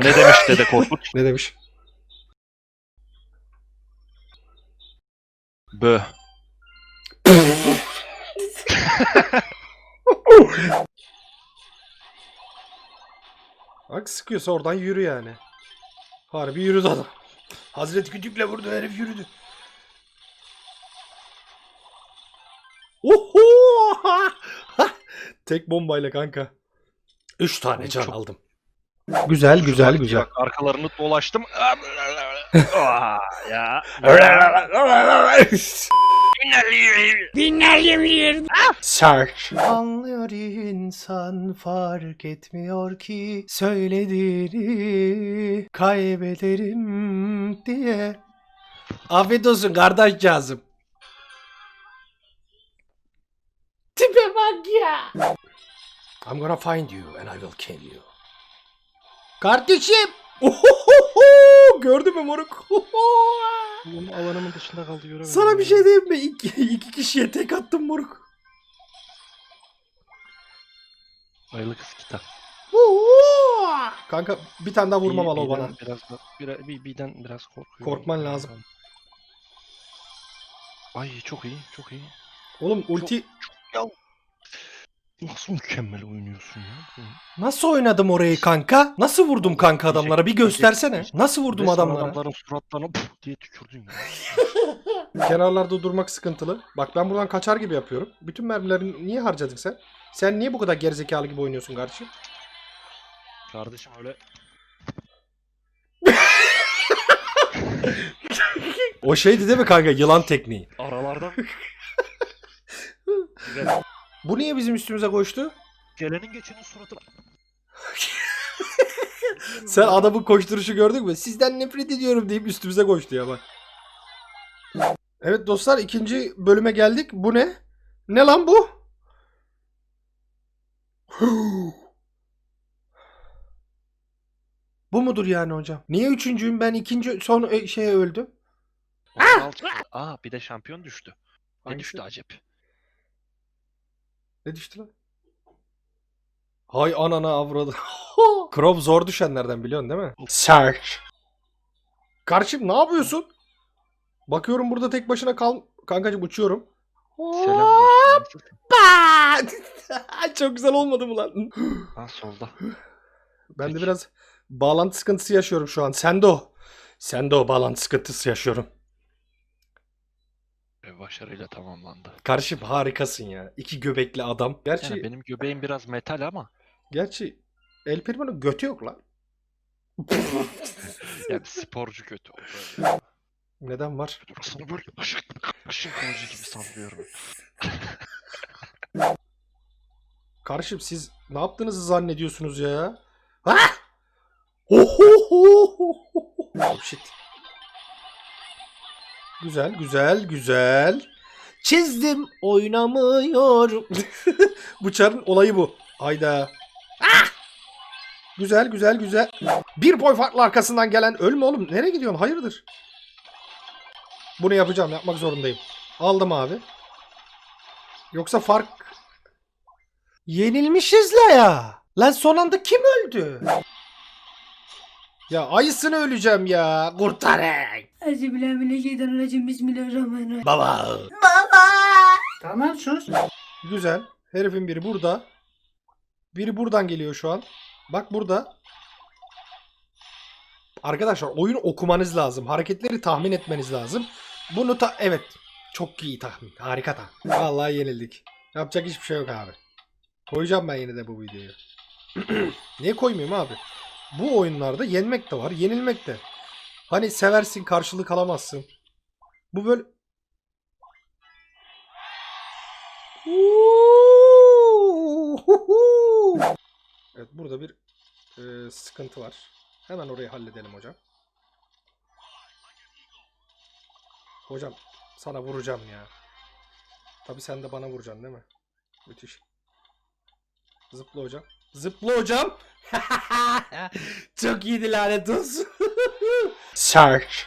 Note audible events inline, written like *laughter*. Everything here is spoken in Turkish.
Ne demiş Dede Korkut? *laughs* Ne demiş? Bö. Bak sıkıyorsa oradan yürü yani. Harbi yürüdü adam. Hazreti Kütük'le vurdu herif yürüdü. Oho! *laughs* Tek bombayla kanka. Üç tane Oğlum can çok- aldım. Güzel güzel güzel. Bak, arkalarını dolaştım. Aa, ya. Search. Anlıyor insan fark etmiyor ki söylediğini kaybederim diye. Afiyet olsun kardeş Kazım. Tipe bak ya. I'm gonna find you and I will kill you. Kardeşim. Ohohoho! Gördün mü moruk? Oğlum alanımın dışında kaldı göremedim. Sana bir şey diyeyim mi? İki, iki kişiye tek attım moruk. Ayılı kız kitap. Kanka bir tane daha vurmamalı o bana. Biraz da, bir, bir, birden biraz korkuyorum. Korkman lazım. Ay çok iyi, çok iyi. Oğlum ulti Nasıl mükemmel oynuyorsun ya? Nasıl oynadım orayı kanka? Nasıl vurdum kanka adamlara? Bir göstersene. Nasıl vurdum Resmen adamlara? Adamların suratlarına puf diye tükürdün ya. *laughs* Kenarlarda durmak sıkıntılı. Bak ben buradan kaçar gibi yapıyorum. Bütün mermilerini niye harcadın sen? Sen niye bu kadar gerizekalı gibi oynuyorsun kardeşim? Kardeşim öyle O şeydi değil mi kanka? Yılan tekniği. aralardan. *laughs* Bu niye bizim üstümüze koştu? Gelenin geçenin suratına. *laughs* Sen adamın koşturuşu gördün mü? Sizden nefret ediyorum deyip üstümüze koştu ya bak. Evet dostlar ikinci bölüme geldik. Bu ne? Ne lan bu? *gasps* bu mudur yani hocam? Niye üçüncüyüm ben ikinci son e, şeye öldüm? Aa! Aa bir de şampiyon düştü. Ne Hangisi? düştü acep? Ne düştü lan? Hay anana avradı. *laughs* Krov zor düşenlerden biliyorsun değil mi? Search. Karşım ne yapıyorsun? Bakıyorum burada tek başına kal... Kankacım uçuyorum. Selam. *laughs* Çok güzel olmadı mı lan? Ha solda. Ben de Peki. biraz bağlantı sıkıntısı yaşıyorum şu an. Sen de o. Sen de o bağlantı sıkıntısı yaşıyorum. Başarıyla tamamlandı. Karşım harikasın ya. İki göbekli adam. Gerçi Yani benim göbeğim biraz metal ama gerçi El Primo'nun götü yok lan. *laughs* yani sporcu kötü. o böyle. Neden var? Burasını böyle ışık, ışık kılıcı gibi sallıyorum. Karşım siz ne yaptığınızı zannediyorsunuz ya? Ah! Ohohoho! Güzel, güzel, güzel. Çizdim, oynamıyorum. *laughs* bu çarın olayı bu. Hayda. Ah! Güzel, güzel, güzel. Bir boy farklı arkasından gelen ölme oğlum. Nereye gidiyorsun? Hayırdır? Bunu yapacağım. Yapmak zorundayım. Aldım abi. Yoksa fark Yenilmişiz la ya. Lan son anda kim öldü? Ya ayısını öleceğim ya. Kurtarın. Euzubillahimineşşeytanirracim. Bismillahirrahmanirrahim. Baba. Tamam sus. Güzel. Herifin biri burada. Biri buradan geliyor şu an. Bak burada. Arkadaşlar oyunu okumanız lazım. Hareketleri tahmin etmeniz lazım. Bunu ta evet. Çok iyi tahmin. Harika tahmin. Vallahi yenildik. Yapacak hiçbir şey yok abi. Koyacağım ben yine de bu videoyu. *clears throat* Niye koymayayım abi? Bu oyunlarda yenmek de var, yenilmek de. Hani seversin, karşılık alamazsın. Bu böyle Evet burada bir e, sıkıntı var. Hemen orayı halledelim hocam. Hocam sana vuracağım ya. Tabi sen de bana vuracaksın değil mi? Müthiş. Zıpla hocam. Zıpla hocam. *laughs* Çok iyiydi lanet olsun. Search.